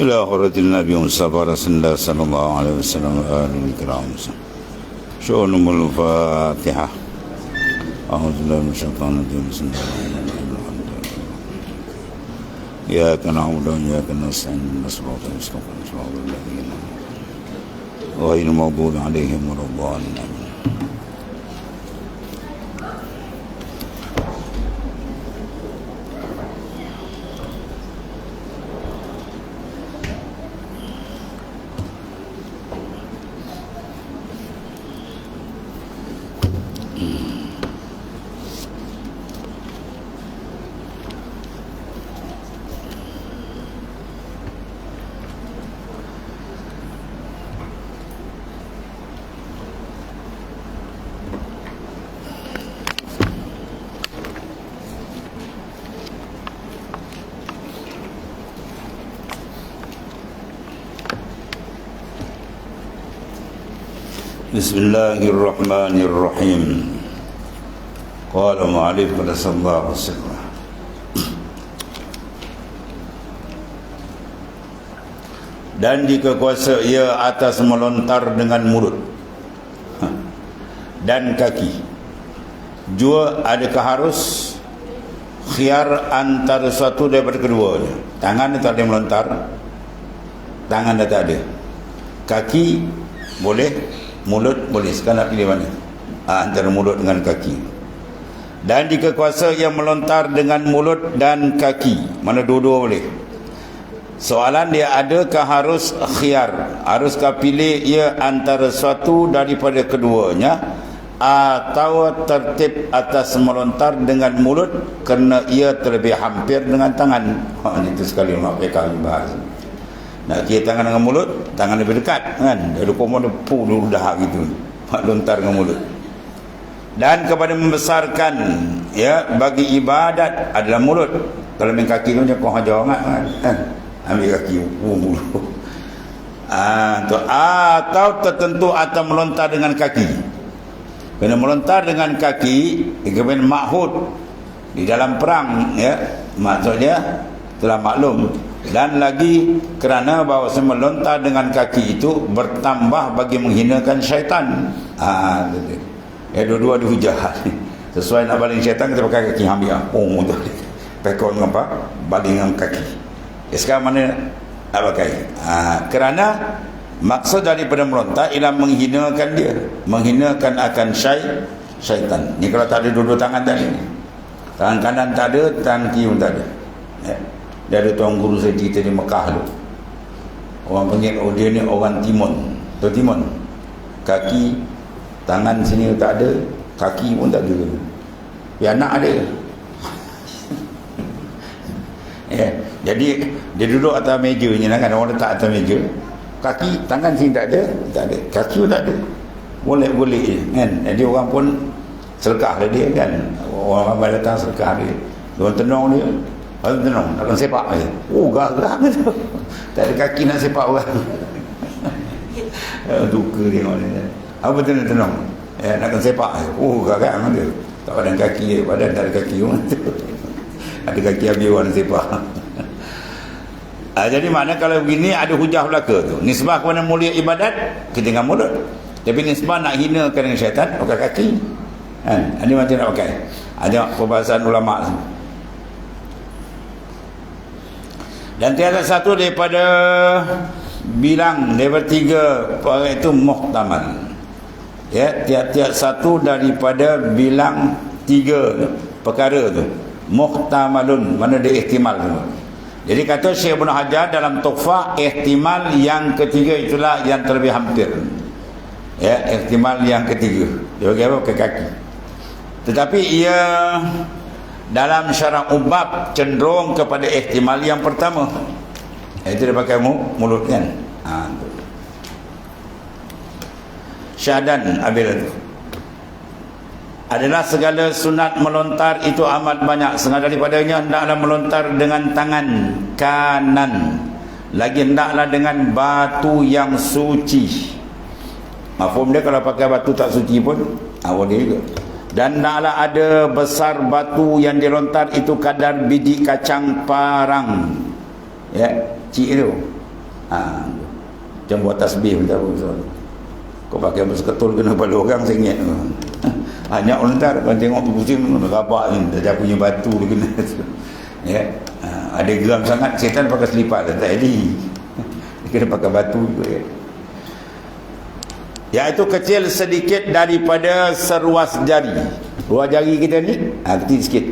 إلى حضرة النبي مصطفى رسول الله صلى الله عليه وسلم وآله الكرام. شؤون الفاتحة. أعوذ بالله من الشيطان الرجيم. بسم الله الرحمن الرحيم. إياك نعبد وإياك نستعين. صراط المستقيم. صراط الذين غير المغضوب عليهم ولا الضالين. بسم الله الرحمن الرحيم قال معلم صلى الله عليه وسلم dan jika kuasa ia atas melontar dengan mulut ha. dan kaki jua adakah harus khiar antara suatu daripada keduanya tangan tak ada melontar tangan dah tak ada kaki boleh mulut boleh sekarang nak pilih mana? Ha, antara mulut dengan kaki. Dan jika kuasa yang melontar dengan mulut dan kaki mana dua-dua boleh? Soalan dia adakah harus khiar? Haruskah pilih ia antara suatu daripada keduanya atau tertib atas melontar dengan mulut kerana ia terlebih hampir dengan tangan? Ha, itu sekali mak pekah bahas nak kira tangan dengan mulut tangan lebih dekat kan? Pun ada pu dah gitu. Mak lontar dengan mulut. Dan kepada membesarkan ya bagi ibadat adalah mulut. Kalau main kaki tu kau hajar sangat kan, kan? Ambil kaki pu mulut. Ah, tu, atau tertentu atau melontar dengan kaki. Kena melontar dengan kaki kemudian makhud di dalam perang ya. Maksudnya telah maklum dan lagi kerana bahawa melontar dengan kaki itu bertambah bagi menghinakan syaitan. Ah ya dua-dua dihujah sesuai nak baling syaitan kita pakai kaki. Ambil oh tu pekon apa? Baling dengan kaki. Ya, sekarang mana nak pakai? Ha, kerana maksud daripada melontar ialah menghinakan dia. Menghinakan akan syai, syaitan. Ni kalau tak ada dua-dua tangan tadi tangan kanan tak ada tangan kiri pun tak ada. Ya. Dia ada tuan guru saya cerita di Mekah tu orang panggil oh dia ni orang timon. Tu timon? Kaki tangan sini tak ada kaki pun tak ada. Ya anak ada. Ya. jadi dia duduk atas meja ni lah kan orang letak atas meja. Kaki tangan sini tak ada tak ada. Kaki pun tak ada. Boleh boleh kan? Jadi orang pun serkah lah dia kan? Orang ramai datang serkah dia orang tenung dia orang tenung akan sepak. Dia oh garang tu. Tak ada kaki nak sepak orang. Duka tengok dia apa tenung tenung ya, nak akan sepak. Oh garang dia tak ada kaki dia badan tak ada kaki. Pun ada kaki habis orang sepak. Ha, jadi mana kalau begini ada hujah belaka tu. Nisbah kepada mulia ibadat, kita dengan mulut. Tapi nisbah nak hina dengan syaitan, pakai kaki. Kan? Ini macam nak pakai. Ada perbahasan ulama tu. Dan tiada satu daripada bilang daripada tiga perkara itu muhtamal. Ya, tiap-tiap satu daripada bilang tiga perkara tu. Muhtamalun, mana dia ihtimal tu. Jadi kata Syekh Ibn Hajar dalam Tuhfah ihtimal yang ketiga itulah yang terlebih hampir. Ya, ihtimal yang ketiga. Dia bagi apa? Ke kaki. Tetapi ia dalam syarah ubab cenderung kepada ihtimal yang pertama. Itu dia pakai mulut kan. Ha, Syahadan Abil. Adalah segala sunat melontar itu amat banyak. Setengah daripadanya hendaklah melontar dengan tangan kanan. Lagi hendaklah dengan batu yang suci. Mafhum dia kalau pakai batu tak suci pun awal dia juga dan hendaklah ada besar batu yang dilontar itu kadar biji kacang parang. Ya cik itu ha, macam buat tasbih pun tak apa kau pakai bus ketul kena pada orang sengit hanya orang tak kau tengok pusing rabak ni. Dah punya batu dia kena ya ha, ada geram sangat setan pakai selipat tak jadi. Dia kena pakai batu juga ya iaitu kecil sedikit daripada seruas jari. Ruas jari kita ni ha, kecil sikit.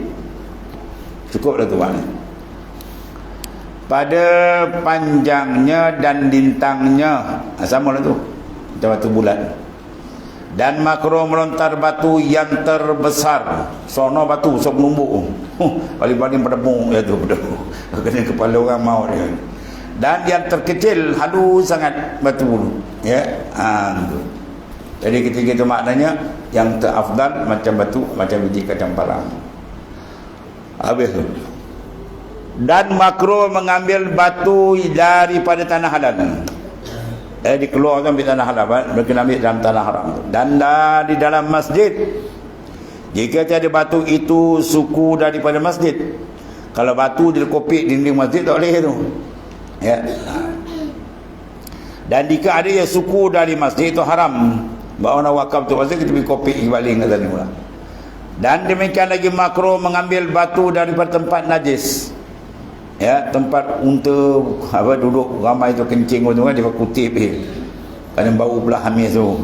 Cukup dah tu maknanya pada panjangnya dan lintangnya ha, sama lah tu. Macam batu bulat. Dan makro melontar batu yang terbesar. Sono batu sok menumbuk. Huh, paling-paling berdebung ya tu kena kepala orang mau dia dan yang terkecil halus sangat batu ya ha, jadi ketika itu maknanya yang terafdal macam batu macam biji kacang parang. Habis tu. Dan makro mengambil batu daripada tanah halal. Eh dikeluarkan di tanah halal mereka ambil dalam tanah haram dan di dalam masjid. Jika tiada batu itu suku daripada masjid. Kalau batu dilekopik dinding masjid tak boleh tu ya. Dan jika ada yang suku dari masjid itu haram bahawa nak wakaf tu masjid kita pergi kopik baling kata ni dan demikian lagi makro mengambil batu daripada tempat najis. Ya tempat unta apa duduk ramai tu kencing tu kan dia kutip eh. kerana bau pula hamil tu.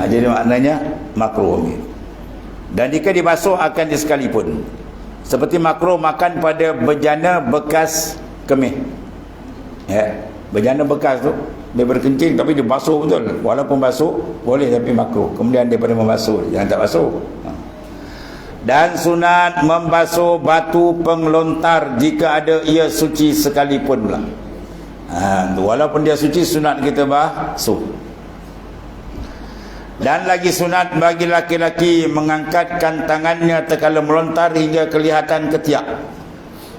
Ha, jadi maknanya makro dan jika dibasuh akan disekalipun seperti makro makan pada bejana bekas kemih ya. Bejana bekas tu dia berkencing tapi dia basuh betul. Walaupun basuh boleh tapi makro kemudian daripada membasuh. Jangan tak basuh. Ha. dan sunat membasuh batu pengelontar jika ada ia suci sekalipun pula. Ha, walaupun dia suci sunat kita basuh. Dan lagi sunat bagi laki-laki mengangkatkan tangannya terkala melontar hingga kelihatan ketiak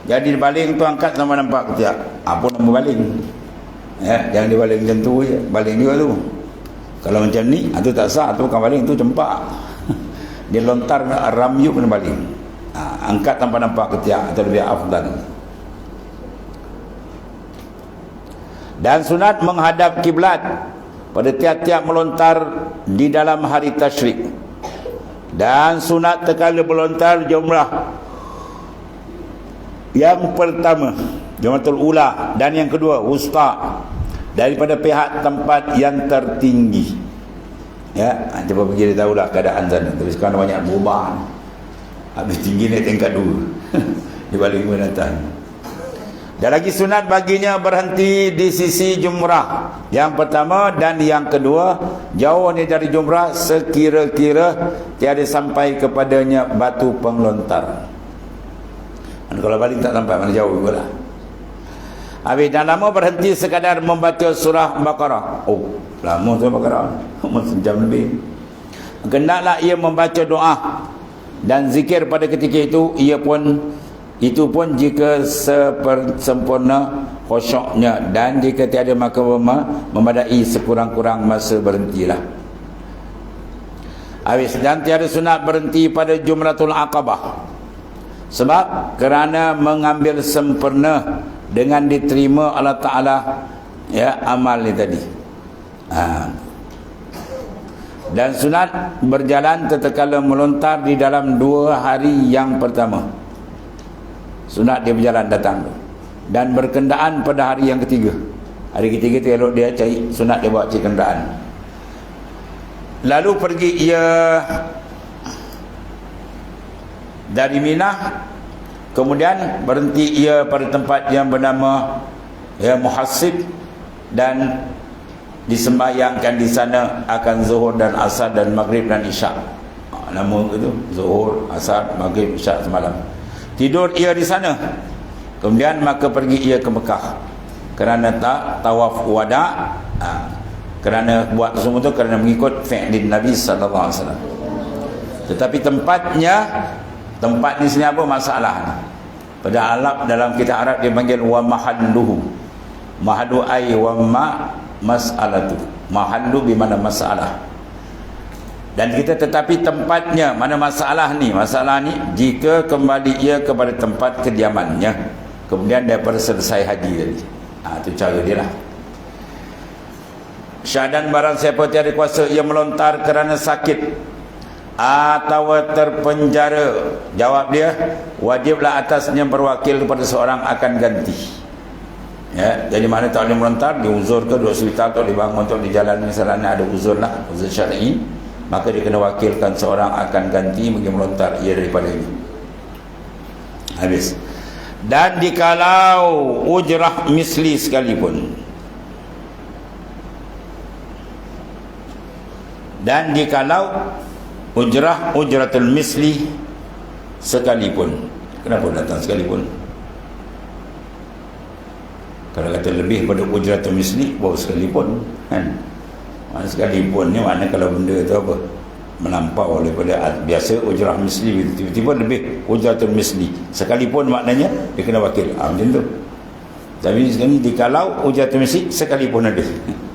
jadi baling tu angkat sama nampak ketiak apa nama baling ya, jangan dibaling macam tu je baling juga tu. Kalau macam ni itu tak sah. Tu bukan baling tu cempak dia lontar ramyu kena baling. Ha, angkat tanpa nampak ketiak atau lebih afdal dan sunat menghadap kiblat. Pada tiap-tiap melontar di dalam hari tasyrik. Dan sunat terkala melontar jumlah yang pertama jumlatul ula dan yang kedua usta daripada pihak tempat yang tertinggi. Ya cuba pergi dia tahulah keadaan sana. Tapi sekarang banyak berubah. Habis tinggi naik tingkat dua. Di balik menatang dan lagi sunat baginya berhenti di sisi jumrah. Yang pertama dan yang kedua, jauh ni dari jumrah sekira-kira tiada sampai kepadanya batu pengelontar. Kalau balik tak sampai, mana jauh lah. Habis dan lama berhenti sekadar membaca surah Baqarah. Oh, lama surah Baqarah. Sejam lebih. Gendaklah ia membaca doa dan zikir pada ketika itu, ia pun itu pun jika sempurna khusyuknya dan jika tiada maka memadai sekurang-kurang masa berhentilah habis dan tiada sunat berhenti pada jumratul aqabah sebab kerana mengambil sempurna dengan diterima Allah Ta'ala ya amal ni tadi. Ha. dan sunat berjalan tetekala melontar di dalam dua hari yang pertama. Sunat dia berjalan datang dan berkendaan pada hari yang ketiga. Hari ketiga tu elok dia cari sunat dia bawa cari kenderaan. Lalu pergi ia dari Minah kemudian berhenti ia pada tempat yang bernama ya Muhasib dan disembahyangkan di sana akan zuhur dan asar dan maghrib dan isyak ha, nama itu zuhur asar maghrib isyak semalam. Tidur ia di sana. Kemudian maka pergi ia ke Mekah. Kerana tak tawaf wada ha, kerana buat semua itu kerana mengikut fi'lin Nabi sallallahu alaihi wasallam. Tetapi tempatnya tempat ni sini apa? Masalah ni. Pada Arab dalam kitab Arab dia panggil wa mahalluhu. Mahallu ai wa ma mas'alatu. Mahallu bi mana masalah. Dan kita tetapi tempatnya mana masalah ni? Masalah ni jika kembali ia kepada tempat kediamannya kemudian daripada selesai haji tadi. Ha, itu cara dia lah. Syahadan barang siapa tiada kuasa ia melontar kerana sakit atau terpenjara? Jawab dia wajiblah atasnya berwakil kepada seorang akan ganti. Ya jadi mana tak boleh melontar di uzur ke di hospital atau dibangun atau di jalan misalnya ada uzur lah uzur syar'i. Maka dia kena wakilkan seorang akan ganti bagi melontar ia daripada ini. Habis. Dan dikalau ujrah misli sekalipun. Dan dikalau ujrah ujratul misli sekalipun. Kenapa datang sekalipun? Kalau kata lebih pada ujratul misli bawa sekalipun kan? Mana sekalipun ni mana kalau benda tu apa? Melampau daripada biasa ujrah misli tiba-tiba lebih ujratul misli. Sekalipun maknanya dia kena wakil. Ha, macam tu. Tapi sekarang ni dikalau ujratul misli sekalipun ada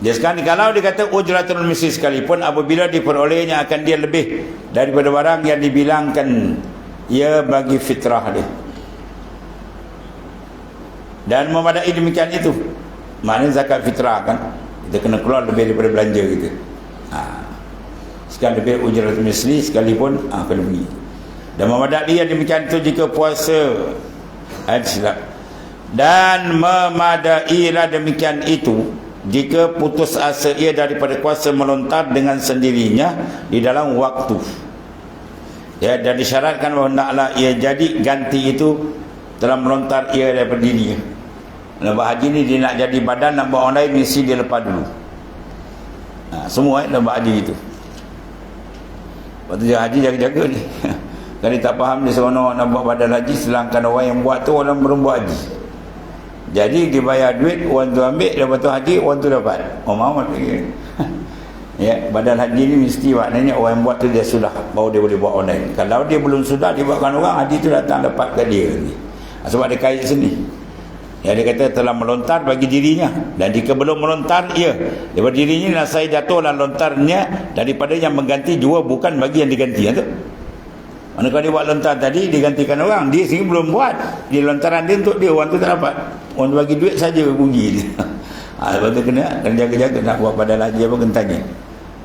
dia sekarang kalau dia kata ujratul misli sekalipun apabila diperolehnya akan dia lebih daripada barang yang dibilangkan ia bagi fitrah dia. Dan memadai demikian itu. Mana zakat fitrah kan? Kita kena keluar lebih daripada belanja kita. Ha. Sekarang lebih ujratul misli sekalipun ha, kena beri. Dan memadai yang demikian itu jika puasa ada silap. Dan memadailah demikian itu jika putus asa ia daripada kuasa melontar dengan sendirinya di dalam waktu. Ya dan disyaratkan bahawa naklah ia jadi ganti itu telah melontar ia daripada dirinya lepas haji ni dia nak jadi badan buat orang lain mesti dia lepas dulu. Ha, semua eh, lepas haji itu waktu dia haji jaga-jaga ni. Kalau dia tak faham dia seronok nak buat badan haji selangkan orang yang buat tu orang belum buat haji jadi dibayar duit, orang tu ambil, lepas tu haji, orang tu dapat. Oh Muhammad lagi. ya, badan haji ni mesti maknanya orang yang buat tu dia sudah, baru dia boleh buat online. Kalau dia belum sudah, dia buatkan orang, haji tu datang dapat ke dia. Ah, sebab dia kait sini. Ya, dia kata telah melontar bagi dirinya. Dan jika belum melontar, ya. Daripada dirinya, saya jatuhlah lontarnya daripada yang mengganti jua bukan bagi yang diganti. Ya, tu. Mana kalau dia buat lontar tadi, digantikan orang. Dia sendiri belum buat. Dia lontaran dia untuk dia, orang tu tak dapat. Orang tu bagi duit saja rugi dia. Ha, lepas tu kena, kena jaga-jaga nak buat pada haji apa, kena tanya.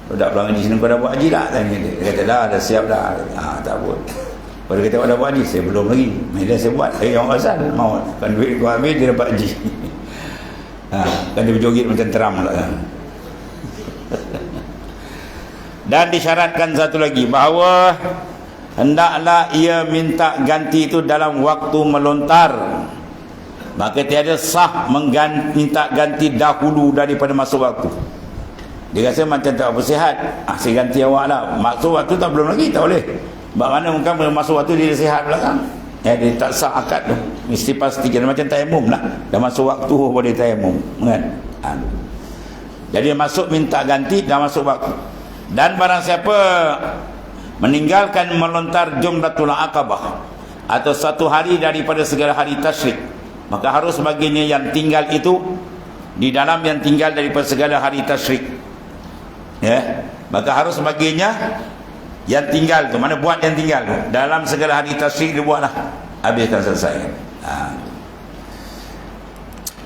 Kalau tak pulang di sini, kau dah buat haji tak? Tanya dia. Dia kata, dah, dah siap dah. Ha, tak buat. Kalau kata, kau dah buat haji? Saya belum lagi. Mereka saya buat. Eh, yang asal. Mau. Kan duit kau ambil, dia dapat haji. Ha, kan dia berjoget macam teram lah. Dan disyaratkan satu lagi, bahawa hendaklah ia minta ganti itu dalam waktu melontar. Maka tiada sah mengganti, minta ganti dahulu daripada masuk waktu. Dia rasa macam tak bersihat ah, saya ganti awak lah. Masuk waktu tak belum lagi tak boleh. Sebab mana mungkin masuk waktu dia sihat belakang. Ya, dia tak sah akad tu. Mesti pastikan macam tayamum lah. Dah masuk waktu boleh tayamum kan? Ha. jadi masuk minta ganti dah masuk waktu. Dan barang siapa meninggalkan melontar jumlatul aqabah atau satu hari daripada segala hari tasyrik maka harus baginya yang tinggal itu di dalam yang tinggal daripada segala hari tasyrik. Ya maka harus baginya yang tinggal tu. Mana buat yang tinggal? Tu dalam segala hari tasyrik dibuatlah habiskan selesai. Ha.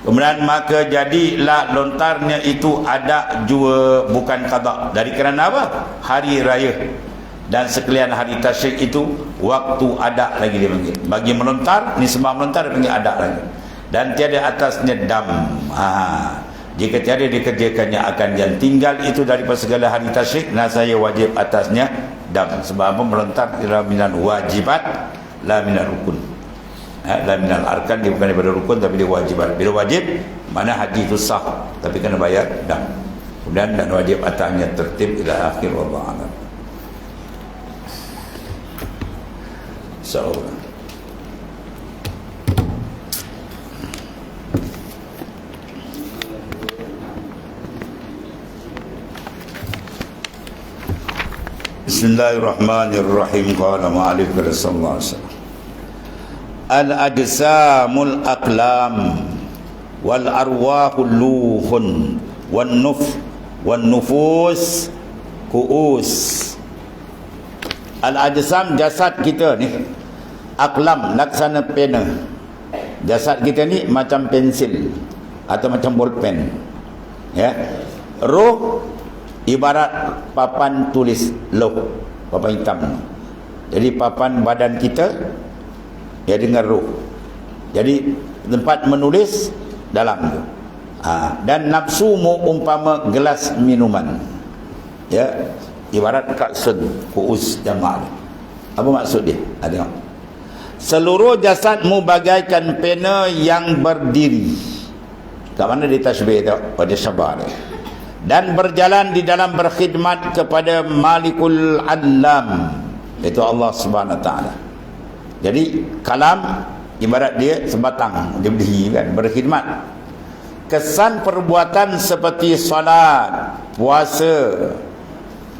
kemudian maka jadilah lontarnya itu ada jua bukan qada dari kerana apa? Hari raya dan sekalian hari tasyrik itu waktu ada lagi dia panggil. Bagi melontar ni sembah melontar dia panggil ada lagi. Dan tiada atasnya dam. Ha. jika tiada dikerjakannya akan yang tinggal itu daripada segala hari tasyrik nah saya wajib atasnya dam. Sebab apa? Melontar ialah minal wajibat la minal rukun. Ha, la minal arkan dia bukan daripada rukun tapi dia wajibat. Bila wajib mana haji itu sah tapi kena bayar dam. Dan dan wajib atasnya tertib ila akhir wallahu So Bismillahirrahmanirrahim. Qala ma'alif alaihi wasallam. Al-ajsamul aqlam wal arwahul luhun wan nuf wan nufus kuus. Al-ajsam jasad kita ni aklam laksana pena. Jasad kita ni macam pensil atau macam bolpen. Ya. Roh ibarat papan tulis loh papan hitam. Jadi papan badan kita ya dengan roh. Jadi tempat menulis dalam. Tu ha, dan nafsu mu umpama gelas minuman. Ya. Ibarat kaksun kuus jamaah apa maksud dia? Ha, seluruh jasadmu bagaikan pena yang berdiri. Kat mana dia tasbih tu? Pada sabar dan berjalan di dalam berkhidmat kepada malikul alam itu Allah subhanahu wa ta'ala. Jadi kalam ibarat dia sebatang. Dia berdiri kan berkhidmat. Kesan perbuatan seperti salat puasa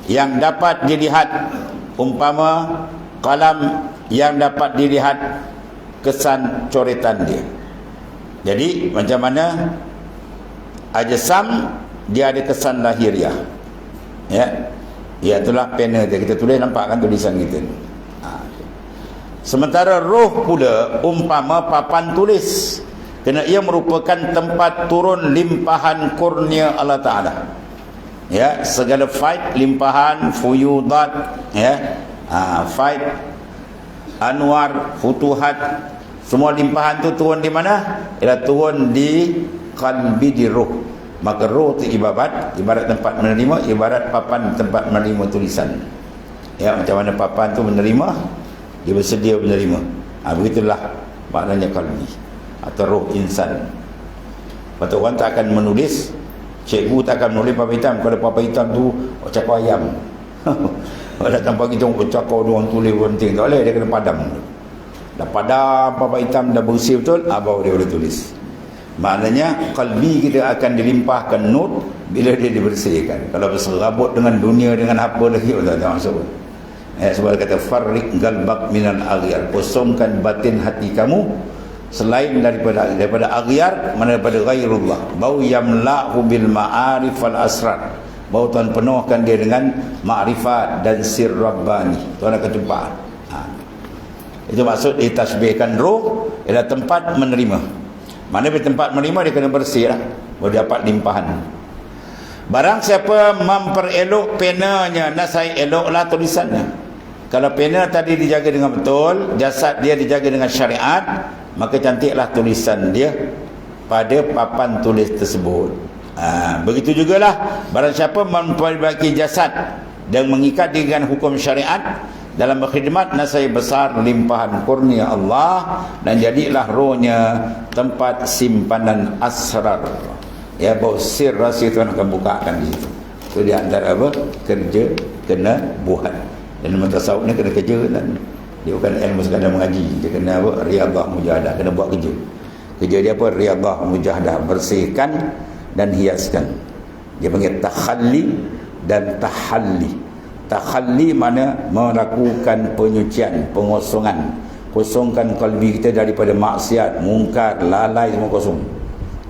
yang dapat dilihat umpama kalam yang dapat dilihat kesan coretan dia. Jadi macam mana? Ajsam dia ada kesan lahiriah ya. Ya itulah pena dia. Kita tulis nampak kan tulisan kita ha. sementara roh pula umpama papan tulis kerana ia merupakan tempat turun limpahan kurnia Allah Ta'ala. Ya segala fight limpahan fuyudat ya. Ha, fight anwar futuhat semua limpahan tu turun di mana? Ialah turun di qalbi di roh maka roh tu ibarat ibarat tempat menerima ibarat papan tempat menerima tulisan. Ya macam mana papan tu menerima dia bersedia menerima. Ha, begitulah maknanya kalbi atau roh insan. Lepas orang tak akan menulis Cikgu tak akan menulis papan hitam. Kalau papan hitam tu oh, Cakap ayam Kalau datang pagi tu oh, Cakap orang tulis penting Tak boleh dia kena padam Dah padam papan hitam Dah bersih betul Abang dia boleh tulis Maknanya kalbi kita akan dilimpahkan nur bila dia dibersihkan. Kalau berserabut dengan dunia dengan apa lagi tak tahu maksud. Eh, sebab kata farriq galbak minal aghyar. Kosongkan batin hati kamu selain daripada daripada aghyar mana daripada ghairullah. Bau yamla'hu bil ma'arif wal asrar. Bau Tuhan penuhkan dia dengan ma'rifat dan sir rabbani. Tuhan akan jumpa. Ha. Itu maksud ditasbihkan roh ialah tempat menerima. Mana di tempat menerima dia kena bersih lah. Baru dapat limpahan. Barang siapa memperelok penanya, nak saya eloklah tulisannya. Kalau pena tadi dijaga dengan betul, jasad dia dijaga dengan syariat, maka cantiklah tulisan dia pada papan tulis tersebut. Ha, begitu jugalah. Barang siapa memperbaiki jasad dan mengikat dengan hukum syariat, dalam berkhidmat nasai besar limpahan kurnia Allah dan jadilah rohnya tempat simpanan asrar. Ya bahawa sir rahsia Tuhan akan bukakan di situ. Itu di antara apa? Kerja kena buat. Dan mentasawuf ni kena kerja dan dia bukan ilmu sekadar mengaji. Dia kena apa? Riadah mujahadah. Kena buat kerja. Kerja dia apa? Riadah mujahadah. Bersihkan dan hiaskan. Dia panggil takhalli dan tahalli. Takhalli mana melakukan penyucian pengosongan. Kosongkan kalbi kita daripada maksiat mungkar lalai semua kosong.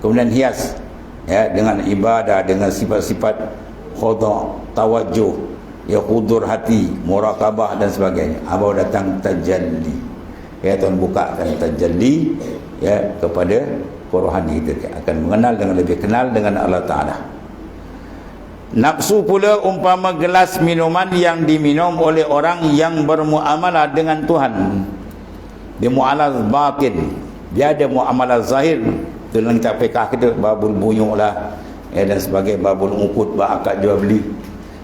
Kemudian hias ya dengan ibadah dengan sifat-sifat khudha tawajuh ya hudur hati murakabah dan sebagainya. Abau datang tajalli? Ya tuan bukakan tajalli ya kepada rohani kita akan mengenal dengan lebih kenal dengan Allah taala Nafsu pula umpama gelas minuman yang diminum oleh orang yang bermuamalah dengan Tuhan. Dia muamalah batin. Dia ada muamalah zahir. Itu dalam kitab fiqah kita. Babul buyuk lah. Ya, dan sebagai babul ukut, akad jual beli.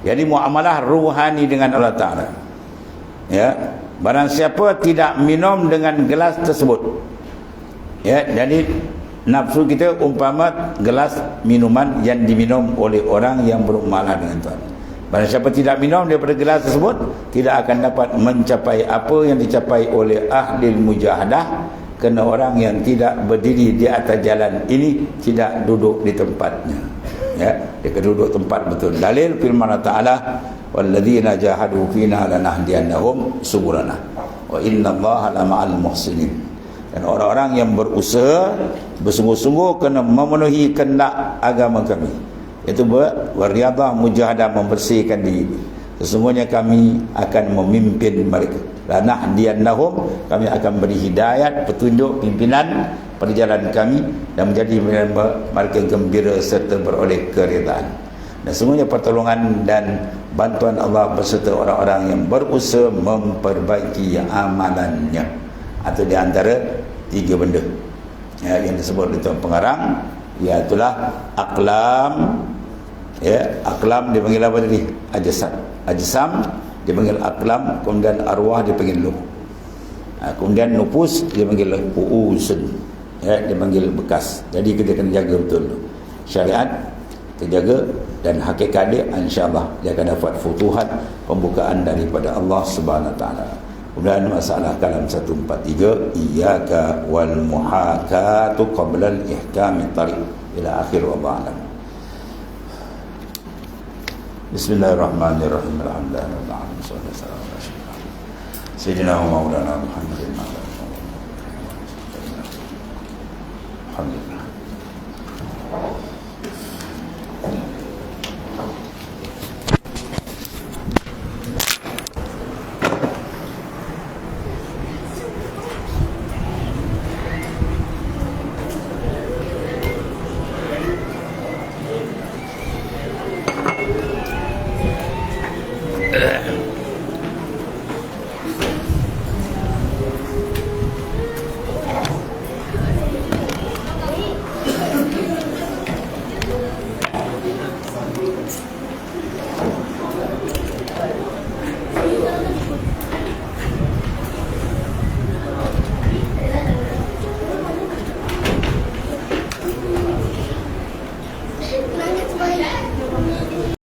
Jadi muamalah ruhani dengan Allah Ta'ala. Ya. Barang siapa tidak minum dengan gelas tersebut. Ya, jadi nafsu kita umpama gelas minuman yang diminum oleh orang yang bermalah dengan Tuhan. Barang siapa tidak minum daripada gelas tersebut, tidak akan dapat mencapai apa yang dicapai oleh ahli mujahadah kerana orang yang tidak berdiri di atas jalan ini tidak duduk di tempatnya. Ya, dia duduk tempat betul. Dalil firman Allah Taala, "Walladzina jahadu fina lanahdiyannahum subulana wa innallaha lama'al muhsinin." dan orang-orang yang berusaha bersungguh-sungguh kena memenuhi kehendak agama kami. Itu beriadah mujahadah membersihkan diri. Sesungguhnya kami akan memimpin mereka. Lanah diannahum kami akan beri hidayat petunjuk pimpinan perjalanan kami dan menjadi mereka gembira serta beroleh keredaan dan semuanya pertolongan dan bantuan Allah beserta orang-orang yang berusaha memperbaiki amalannya. Atau di antara tiga benda ya, yang disebut Tuan Pengarang iaitulah aklam. Ya, aklam dipanggil apa tadi? ajasam ajasam dipanggil aklam kemudian arwah dipanggil luh. Ha, kemudian nupus dipanggil puusun ya, dipanggil bekas. Jadi kita kena jaga betul syariat terjaga dan hakikat dia insyaAllah dia akan dapat futuhat pembukaan daripada Allah subhanahu ta'ala kemudian masalah kalam 143 iyaka wal muhakatu al-ihkam tariq ila akhir wa alam Bismillahirrahmanirrahim. Alhamdulillah Sallallahu alaihi wasallam Sayyidina wa maulana Muhammadin Alhamdulillah